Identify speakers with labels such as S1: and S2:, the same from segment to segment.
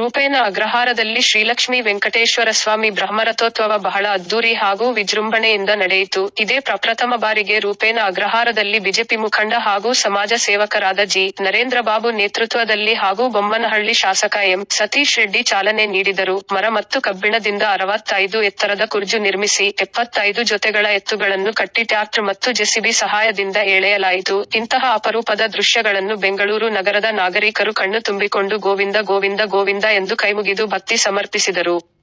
S1: ರೂಪೇನ ಅಗ್ರಹಾರದಲ್ಲಿ ಶ್ರೀಲಕ್ಷ್ಮಿ ವೆಂಕಟೇಶ್ವರ ಸ್ವಾಮಿ ಬ್ರಹ್ಮರಥೋತ್ಸವ ಬಹಳ ಅದ್ದೂರಿ ಹಾಗೂ ವಿಜೃಂಭಣೆಯಿಂದ ನಡೆಯಿತು. ಇದೇ ಪ್ರಪ್ರಥಮ ಬಾರಿಗೆ ರೂಪೇನ ಅಗ್ರಹಾರದಲ್ಲಿ ಬಿಜೆಪಿ ಮುಖಂಡ ಹಾಗೂ ಸಮಾಜ ಸೇವಕರಾದ ಜಿ. ನರೇಂದ್ರ ಬಾಬು ನೇತೃತ್ವದಲ್ಲಿ ಹಾಗೂ ಬೊಮ್ಮನಹಳ್ಳಿ ಶಾಸಕ ಎಂ. ಸತೀಶ್ ರೆಡ್ಡಿ ಚಾಲನೆ ನೀಡಿದರು. ಮರ ಮತ್ತು ಕಬ್ಬಿಣದಿಂದ ಅರವತ್ತೈದು ಎತ್ತರದ ಕುರ್ಜು ನಿರ್ಮಿಸಿ ಎಪ್ಪತ್ತೈದು ಜೊತೆಗಳ ಎತ್ತುಗಳನ್ನು ಕಟ್ಟಿ ಟ್ಯಾಕ್ಟರ್ ಮತ್ತು ಜೆಸಿಬಿ ಸಹಾಯದಿಂದ ಎಳೆಯಲಾಯಿತು. ಇಂತಹ ಅಪರೂಪದ ದೃಶ್ಯಗಳನ್ನು ಬೆಂಗಳೂರು ನಗರದ ನಾಗರಿಕರು ಕಣ್ಣು ತುಂಬಿಕೊಂಡು ಗೋವಿಂದ ಗೋವಿಂದ ಗೋವಿಂದ ಎಂದು ಕೈಮುಗಿದು ಭಕ್ತಿ ಸಮರ್ಪಿಸಿದರು.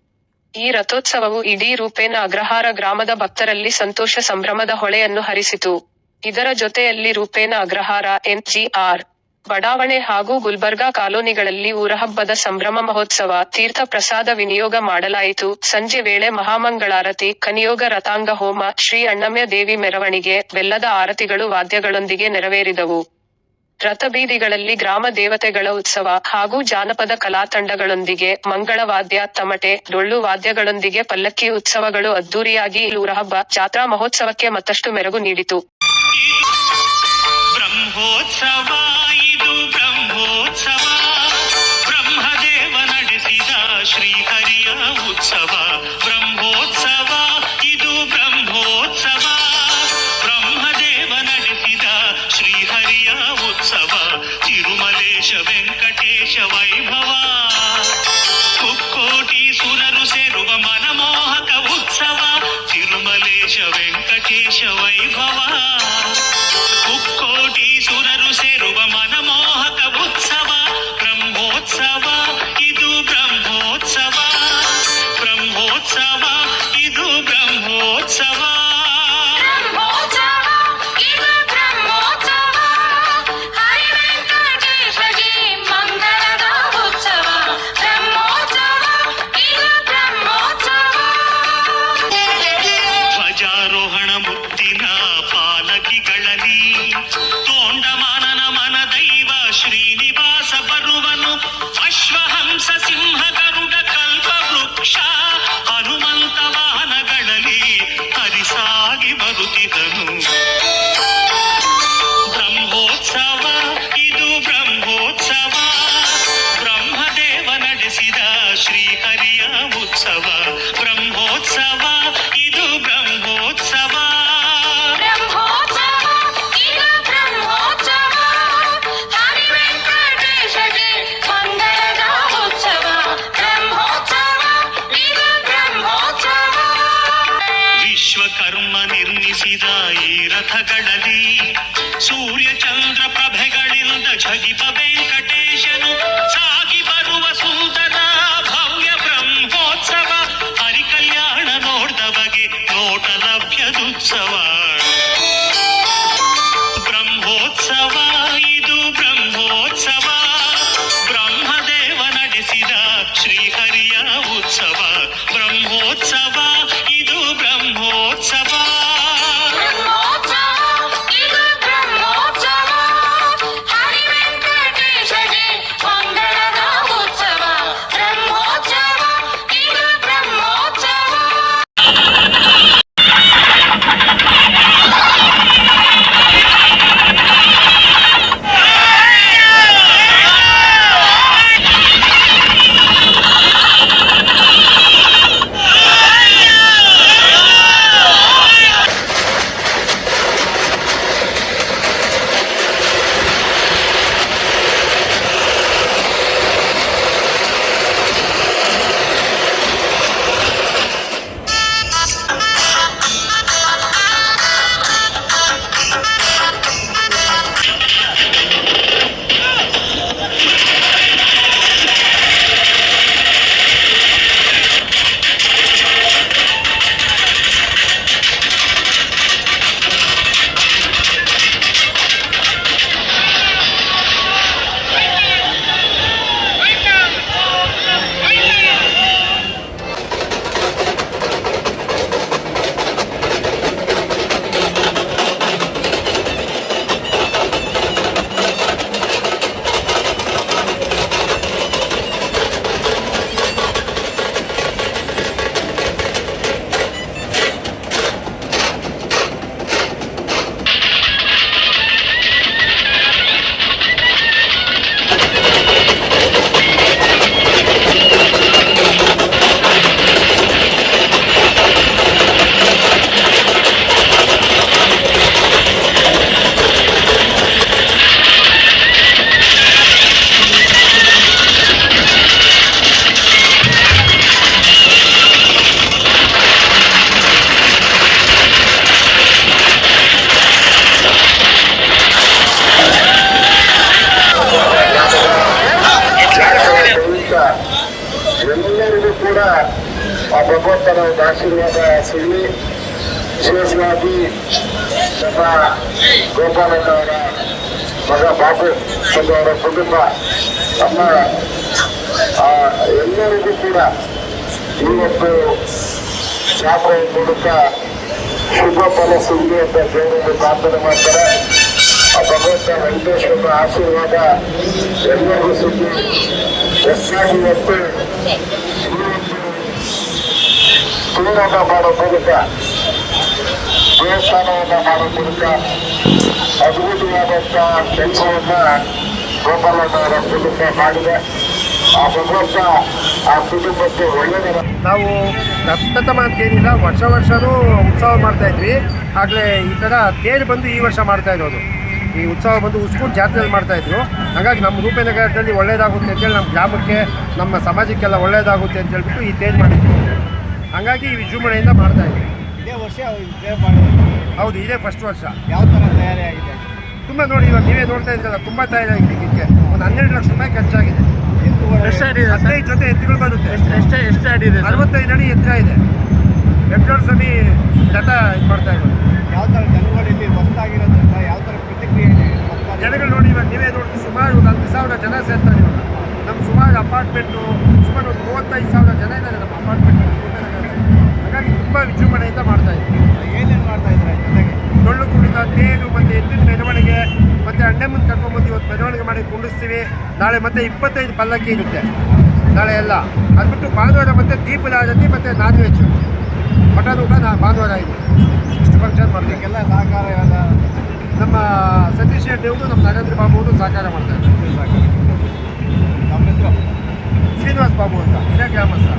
S1: ಈ ರಥೋತ್ಸವವು ಇಡೀ ರೂಪೇನ ಅಗ್ರಹಾರ ಗ್ರಾಮದ ಭಕ್ತರಲ್ಲಿ ಸಂತೋಷ ಸಂಭ್ರಮದ ಹೊಳೆಯನ್ನು ಹರಿಸಿತು. ಇದರ ಜೊತೆಯಲ್ಲಿ ರೂಪೇನ ಅಗ್ರಹಾರ ಎನ್ಜಿಆರ್ ಬಡಾವಣೆ ಹಾಗೂ ಗುಲ್ಬರ್ಗಾ ಕಾಲೋನಿಗಳಲ್ಲಿ ಊರಹಬ್ಬದ ಸಂಭ್ರಮ ಮಹೋತ್ಸವ, ತೀರ್ಥ ಪ್ರಸಾದ ವಿನಿಯೋಗ ಮಾಡಲಾಯಿತು. ಸಂಜೆ ವೇಳೆ ಮಹಾಮಂಗಳಾರತಿ, ಕನಿಯೋಗ ರಥಾಂಗ ಹೋಮ ಶ್ರೀ ಅಣ್ಣಮ್ಯ ದೇವಿ ಮೆರವಣಿಗೆ, ಬೆಲ್ಲದ ಆರತಿಗಳು ವಾದ್ಯಗಳೊಂದಿಗೆ ನೆರವೇರಿದವು. ರಥಬೀದಿಗಳಲ್ಲಿ ಗ್ರಾಮ ದೇವತೆಗಳ ಉತ್ಸವ ಹಾಗೂ ಜಾನಪದ ಕಲಾತಂಡಗಳೊಂದಿಗೆ ಮಂಗಳವಾದ್ಯ, ತಮಟೆ, ಡೊಳ್ಳು ವಾದ್ಯಗಳೊಂದಿಗೆ ಪಲ್ಲಕ್ಕಿ ಉತ್ಸವಗಳು ಅದ್ದೂರಿಯಾಗಿ ಊರಹಬ್ಬ ಜಾತ್ರಾ ಮಹೋತ್ಸವಕ್ಕೆ ಮತ್ತಷ್ಟು ಮೆರುಗು ನೀಡಿತು.
S2: Chavez. ಈ
S3: ಕೂಡ ಆ ಭಗವಂತನ ಒಂದು ಆಶೀರ್ವಾದ ಸಿಗಲಿ ವಿಶೇಷವಾಗಿ ನಮ್ಮ ಗೋಪಾಲಣ್ಣವರ ಮಗ ಬಾಬು ಮತ್ತು ಅವರ ಕುಟುಂಬ ನಮ್ಮ ಆ, ಎಲ್ಲರಿಗೂ ಕೂಡ ಇವತ್ತು ಜಾತ್ರೆ ಮೂಲಕ ಶುಭ ಫಲ ಸಿಗಲಿ ಅಂತ ದೇವರಲ್ಲಿ ಪ್ರಾರ್ಥನೆ ಮಾಡ್ತಾರೆ ಆ ಭಗವಂತ ವೆಂಕಟೇಶ್ವರ ಆಶೀರ್ವಾದ ಎಲ್ಲರಿಗೂ ಸಿಗಲಿ ಹೆಚ್ಚಾಗಿ ಇವತ್ತು ತೂರಾಟ ಮಾಡೋ ಮೂಲಕ ದೇವಸ್ಥಾನವನ್ನು ಮಾಡೋ ಮೂಲಕ ಅದ್ಭುತವಾದಂಥ ಕೆಲಸವನ್ನ ಗೋಪಾಲಣ್ಣವರ ಕುಟುಂಬ ಮಾಡಿದೆ. ಆ ಭಗವಂತ ಆ ಕುಟುಂಬಕ್ಕೆ ಒಳ್ಳೆಯದ
S4: ನಾವು ಪ್ರಪ್ರಥಮ ಅಂತೇನಿಲ್ಲ ವರ್ಷ ವರ್ಷವೂ ಉತ್ಸವ ಮಾಡ್ತಾ ಇದ್ವಿ. ಆಗಲೇ ಈ ಥರ ತೇರು ಬಂದು ಈ ವರ್ಷ ಮಾಡ್ತಾ ಇರೋದು. ಈ ಉತ್ಸವ ಬಂದು ಉಸ್ಕೂರು ಜಾತ್ರೆಯಲ್ಲಿ ಮಾಡ್ತಾ ಇದ್ರು ಹಾಗಾಗಿ ನಮ್ಮ ರೂಪನಗರದಲ್ಲಿ ಒಳ್ಳೆಯದಾಗುತ್ತೆ ಅಂತೇಳಿ ನಮ್ಮ ಗ್ರಾಮಕ್ಕೆ, ನಮ್ಮ ಸಮಾಜಕ್ಕೆಲ್ಲ ಒಳ್ಳೆಯದಾಗುತ್ತೆ ಅಂತ ಹೇಳ್ಬಿಟ್ಟು ಈ ತೇರು ಮಾಡಿದ್ವಿ. ಹಾಗಾಗಿ ಈ ವಿಜೃಂಭಣೆಯಿಂದ ಮಾಡ್ತಾ ಇದ್ದೀವಿ
S5: ಇದೇ ವರ್ಷ
S4: ಹೌದು ಇದೇ ಫಸ್ಟ್ ವರ್ಷ.
S5: ಯಾವ ಥರ ತಯಾರಿ ಆಗಿದೆ?
S4: ತುಂಬ ನೋಡಿ ಇವಾಗ ನೀವೇ ನೋಡ್ತಾ ಇದ್ದೀರಲ್ಲ ತುಂಬ ತಯಾರಾಗಿದೆ ಇದಕ್ಕೆ ಒಂದು ಹನ್ನೆರಡು ಲಕ್ಷ ರೂಪಾಯಿ ಖರ್ಚಾಗಿದೆ. ಹದಿನೈದು ಜೊತೆ ಎತ್ತುಗಳು ಬರುತ್ತೆ.
S5: ಎಷ್ಟು ಎಷ್ಟು ಇದೆ
S4: ಅರವತ್ತೈದು ಅಡಿ ಎತ್ತರ ಇದೆ. ಎಂಟ್ರೋಲ್ ಸಮಿ ರಥ ಇದು ಮಾಡ್ತಾ ಇದ್ದಾರೆ
S5: ಯಾವ ಥರ ಜನಗಳಲ್ಲಿ ಇಲ್ಲಿ ಹೊಸ್ತಾಗಿರೋದ್ರಿಂದ ಯಾವ ಥರ ಪ್ರತಿಕ್ರಿಯೆ ಇದೆ
S4: ಜನಗಳು ನೋಡಿ ಇವಾಗ ನೀವೇ ನೋಡಿ ಸುಮಾರು ಒಂದು ಹತ್ತು ಸಾವಿರ ಜನ ಸೇರ್ತಾರೆ ಇವಾಗ. ನಮ್ಮ ಸುಮಾರು ಅಪಾರ್ಟ್ಮೆಂಟು ವಿಜೃಂಭಣೆಯಿಂದ ಮಾಡ್ತಾ ಇದ್ದೀವಿ
S5: ಏನೇನು ಮಾಡ್ತಾ ಇದ್ದಾರೆ ಜೊತೆಗೆ?
S4: ಡೊಳ್ಳು ಕುಣಿತ ತೇರು ಮತ್ತು ಎತ್ತಿನ ಮೆರವಣಿಗೆ ಮತ್ತು ಅಣ್ಣೆ ಮುಂದೆ ಕರ್ಕೊಂಡ್ಬಂದು ಇವತ್ತು ಮೆರವಣಿಗೆ ಮಾಡಿ ಕುಂಡಿಸ್ತೀವಿ. ನಾಳೆ ಮತ್ತೆ ಇಪ್ಪತ್ತೈದು ಪಲ್ಲಕ್ಕಿ ಇರುತ್ತೆ. ನಾಳೆ ಎಲ್ಲ. ಅದು ಬಿಟ್ಟು ಭಾನುವಾರ ಮತ್ತೆ ದೀಪದ ಮತ್ತೆ ಮತ್ತು ನಾನ್ ವೆಜ್ ಮಟನ್ ಊಟ ನಾ ಭಾನುವಾರ ಇದೆ. ಇಷ್ಟು ಫಂಕ್ಷನ್
S5: ಮಾಡಬೇಕೆಲ್ಲ ಸಹಕಾರ ಎಲ್ಲ
S4: ನಮ್ಮ ಸತೀಶ್ ಶೆಟ್ಟಿ ಅವರು ನಮ್ಮ ನರೇಂದ್ರ ಬಾಬು ಅವರು ಸಹಕಾರ ಮಾಡ್ತಾರೆ ಶ್ರೀನಿವಾಸ್ ಬಾಬು ಅಂತ. ಇದೇ ಗ್ರಾಮಸ್ಥ.